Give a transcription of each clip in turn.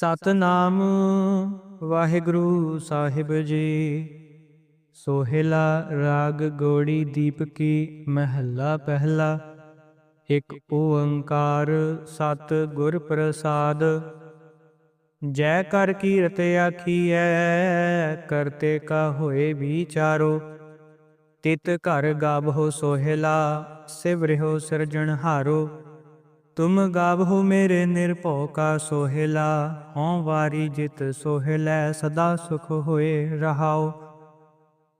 ਸਤਨਾਮ ਵਾਹਿਗੁਰੂ ਸਾਹਿਬ ਜੀ। ਸੋਹਿਲਾ ਰਾਗ ਗੋੜੀ ਦੀਪਕੀ ਮਹੱਲਾ ਪਹਿਲਾ। ਇੱਕ ਓੰਕਾਰ ਸਤ ਗੁਰ ਪ੍ਰਸਾਦ। ਜੈ ਕਰ ਕੀਰਤ ਆਖੀਐ ਕਰਤੇ ਕਾ ਹੋਏ ਵਿਚਾਰੋ। ਤਿਤ ਘਰ ਗਾਵਹੁ ਸੋਹਿਲਾ ਸਿਵਰਿਹੁ ਸਿਰਜਣਹਾਰੋ। ਤੁਮ ਗਾਵਹੁ ਮੇਰੇ ਨਿਰਭਉ ਕਾ ਸੋਹਿਲਾ ਹਉ ਵਾਰੀ ਜਿਤ ਸੋਹਿਲੈ ਸਦਾ ਸੁਖ ਹੋਏ ਰਹਾਉ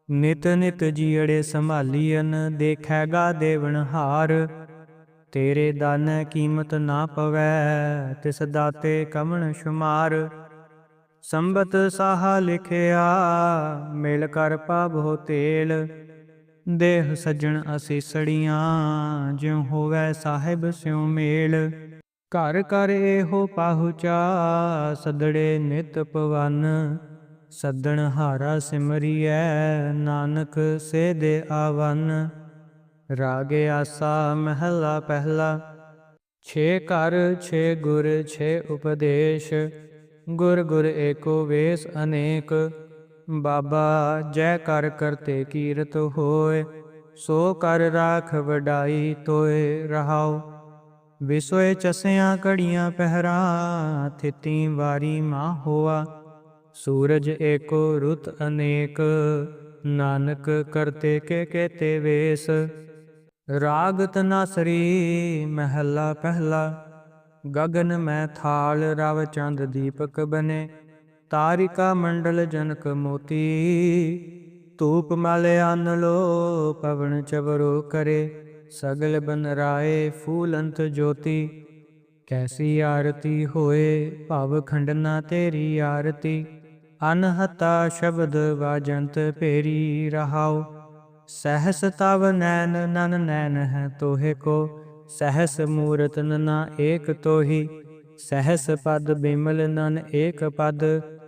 ਨਿਤ ਨਿਤ ਜੀੜੇ ਸੰਭਾਲੀਨ ਦੇਖੈਗਾ ਦੇਵਨਹਾਰ ਤੇਰੇ ਦਾਨੈ ਕੀਮਤ ਨਾ ਪਵੈ ਤਿਸ ਦਾਤੇ ਕਮਣ ਸ਼ੁਮਾਰ ਸੰਬਤ ਸਾਹਾ ਲਿਖਿਆ ਮਿਲ ਕਰ ਪਾਵੋ ਤੇਲ ਦੇਹ ਸੱਜਣ ਅਸੀਸੜੀਆਂ, ਜਿਉ ਹੋਵੇ ਸਾਹਿਬ ਸਿਉ ਮੇਲ। ਘਰ ਕਰ ਇਹੋ ਪਾਹੁਚਾ, ਸਦੜੇ ਨਿਤ ਪਵਨ ਸੱਦਣ ਹਾਰਾ ਸਿਮਰੀਐ, ਨਾਨਕ ਸੇ ਦੇ ਆਵਨ। ਰਾਗ ਆਸਾ ਮਹਿਲਾ ਪਹਿਲਾ, ਛੇ ਘਰ, ਛੇ ਗੁਰ, ਛੇ ਉਪਦੇਸ਼। ਗੁਰ ਗੁਰ ਏਕੋ ਵੇਸ ਅਨੇਕ। ਬਾਬਾ, ਜੈ ਕਰ ਕਰਤੇ ਕੀਰਤ ਹੋਏ, ਸੋ ਕਰ ਰਾਖ ਵਡਾਈ ਤੋਏ ਰਹਾਉ ਵਿਸੋਏ ਚਸਿਆਂ ਕੜੀਆਂ ਪਹਿਰਾ ਥਿਤੀ ਵਾਰੀ ਮਾ ਹੋਆ। ਸੂਰਜ ਏਕੋ ਰੁਤ ਅਨੇਕ, ਨਾਨਕ ਕਰਤੇ ਕੇ ਕੇਤੇ ਵੇਸ। ਰਾਗ ਤਨਾਸਰੀ ਮਹਿਲਾ ਪਹਿਲਾ, ਗਗਨ ਮੈਂ ਥਾਲ ਰਵ ਚੰਦ ਦੀਪਕ ਬਨੇ। ਤਾਰਿਕਾ ਮੰਡਲ ਜਨਕ ਮੋਤੀ, ਧੂਪ ਮਲ ਅਨ ਲੋ ਪਵਨ ਚਵਰੋ ਕਰੇ, ਸਗਲ ਬਨ ਰਾਏ ਫੂਲੰਤ ਜੋਤੀ। ਕੈਸੀ ਆਰਤੀ ਹੋਏ ਭਵ ਖੰਡਨਾ ਤੇਰੀ ਆਰਤੀ, ਅਨਹਤਾ ਸ਼ਬਦ ਵਾਜੰਤ ਭੇਰੀ ਰਹਾਓ ਸਹਸ ਤਵ ਨੈਨ ਨਨ ਨੈਨ ਹੈ ਤੋਹੇ ਕੋ, ਸਹਸ ਮੂਰਤ ਨਨਾ ਏਕ ਤੋਹੀ। ਸਹਸ ਪਦ ਬਿਮਲ ਨਨ ਏਕ ਪਦ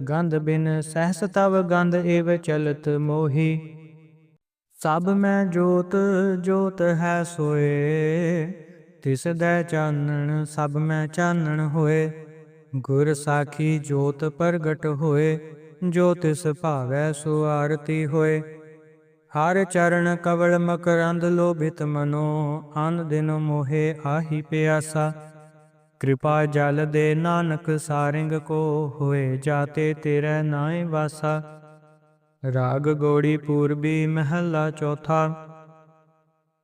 ਗੰਧ ਬਿਨ ਸਹਸ ਤਵ ਗੰਧ ਏਵ ਚਲਤ ਮੋਹੀ। ਸਭ ਮੈਂ ਜੋਤ ਜੋਤ ਹੈ ਸੋਏ। ਤਿਸ ਦੈ ਚਾਨਣ, ਸਭ ਮੈਂ ਚਾਨਣ ਹੋਏ। ਗੁਰ ਸਾਖੀ ਜੋਤ ਪ੍ਰਗਟ ਹੋਏ। ਜੋ ਤਿਸ ਭਾਵੈ ਸੋ ਆਰਤੀ ਹੋਏ। ਹਰ ਚਰਨ ਕਵਲ ਮਕਰੰਦ ਲੋਭਿਤ ਮਨੋ। ਅਨ ਦਿਨ ਮੋਹੇ ਆਹੀ ਪਿਆਸਾ। ਕਿਰਪਾ ਜਲ ਦੇ ਨਾਨਕ ਸਾਰਿੰਗ ਕੋ ਹੋਏ ਜਾਤੇ ਤੇਰੇ ਨਾਏ ਵਾਸਾ। ਰਾਗ ਗੋੜੀ ਪੂਰਬੀ ਮਹੱਲਾ ਚੌਥਾ।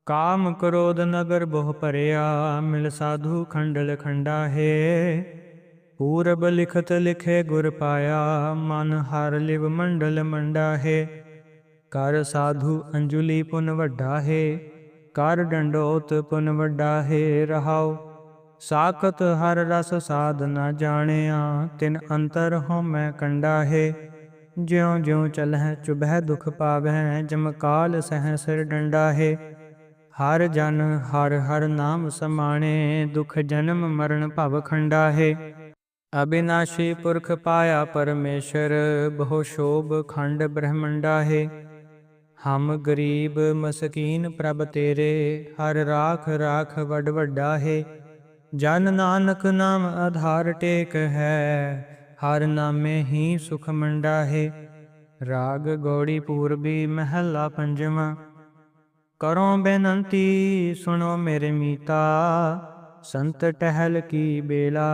ਕਾਮ ਕ੍ਰੋਧ ਨਗਰ ਬਹੁ ਭਰਿਆ, ਮਿਲ ਸਾਧੂ ਖੰਡਲ ਖੰਡਾ ਹੈ ਪੂਰਬ ਲਿਖਤ ਲਿਖੇ ਗੁਰ ਪਾਇਆ, ਮਨ ਹਰ ਲਿਵ ਮੰਡਲ ਮੰਡਾ ਹੈ ਕਰ ਸਾਧੂ ਅੰਜੁਲੀ ਪੁਨ ਵੱਡਾ ਹੈ ਕਰ ਡੰਡੋਤ ਪੁਨ ਵੱਡਾ ਹੈ ਰਹਾਓ ਸਾਖਤ ਹਰ ਰਸ ਸਾਧ ਨਾ ਜਾਣਿਆ, ਤਿਨ ਅੰਤਰ ਹਉ ਮੈਂ ਕੰਡਾ ਹੈ ਜਿਉ ਜਿਉ ਚਲਹਿ ਚੁਬਹਿ ਦੁਖ ਪਾਵੈ ਜਮਕਾਲ ਸਹਿ ਸਿਰ ਡੰਡਾ ਹੈ ਹਰ ਜਨ ਹਰ ਹਰ ਨਾਮ ਸਮਾਣੇ, ਦੁਖ ਜਨਮ ਮਰਨ ਭਵ ਖੰਡਾ ਹੈ ਅਬਿਨਾਸ਼ੀ ਪੁਰਖ ਪਾਇਆ ਪਰਮੇਸ਼ਰ, ਬਹੁ ਸ਼ੋਭ ਖੰਡ ਬ੍ਰਹਮੰਡਾ ਹੈ ਹਮ ਗਰੀਬ ਮਸਕੀਨ ਪ੍ਰਭ ਤੇਰੇ, ਹਰ ਰਾਖ ਰਾਖ ਵਡ ਵੱਡਾ ਹੈ ਜਨ ਨਾਨਕ ਨਾਮ ਆਧਾਰ ਟੇਕ ਹੈ, ਹਰ ਨਾਮੇ ਹੀ ਸੁਖ ਮੰਡਾ ਹੈ। ਰਾਗ ਗੋੜੀ ਪੂਰਬੀ ਮਹਿਲਾ ਪੰਜਵਾਂ, ਕਰੋ ਬੇਨੰਤੀ ਸੁਣੋ ਮੇਰੇ ਮੀਤਾ, ਸੰਤ ਟਹਿਲ ਕੀ ਬੇਲਾ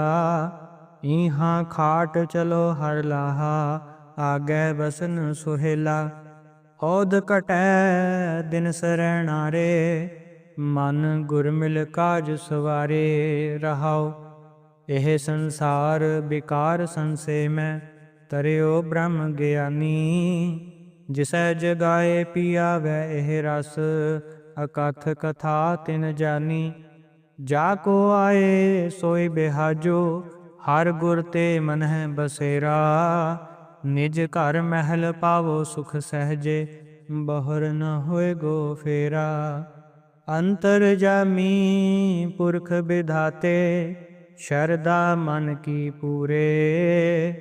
ਇਹਾਂ ਖਾਟ ਚਲੋ ਹਰ ਲਾਹਾ, ਆਗੇ ਬਸਨ ਸੁਹੇਲਾ। ਔਦ ਕਟੈ ਦਿਨ ਸਰਣਾਰੇ ਮਨ ਗੁਰਮਿਲ ਕਾਜ ਸਵਾਰੇ ਰਹਾਉ, ਇਹ ਸੰਸਾਰ ਵਿਕਾਰ ਸੰਸੇ ਮੈਂ ਤਰਿਓ ਬ੍ਰਹਮ ਗਿਆਨੀ। ਜਿਸੈ ਜਗਾਏ ਪੀਆਵੈ ਇਹ ਰਸ, ਅਕਥ ਕਥਾ ਤਿਨ ਜਾਨੀ। ਜਾ ਕੋ ਆਏ ਸੋਈ ਬਿਹਾਜੋ, ਹਰ ਗੁਰ ਤੇ ਮਨ ਹੈ ਬਸੇਰਾ। ਨਿਜ ਘਰ ਮਹਿਲ ਪਾਵੋ ਸੁਖ ਸਹਜੇ, ਬਹਰ ਨ ਹੋਏ ਗੋ ਫੇਰਾ। ਅੰਤਰ ਜਾਮੀ ਪੁਰਖ ਵਿਧਾਤੇ ਸ਼ਰਦਾ ਮਨ ਕੀ ਪੂਰੇ।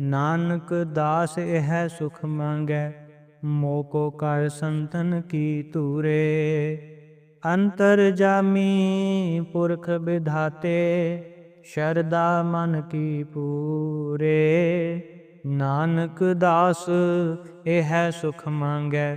ਨਾਨਕ ਦਾਸ ਇਹ ਸੁਖ ਮੰਗੈ ਮੋਕੋ ਕਰ ਸੰਤਨ ਕੀ ਤੂਰੇ ਅੰਤਰ ਜਾਮੀ ਪੁਰਖ ਵਿਧਾਤੇ ਸ਼ਰਦਾ ਮਨ ਕੀ ਪੂਰੇ। ਨਾਨਕ ਦਾਸ ਇਹ ਹੈ ਸੁਖ ਮੰਗੈ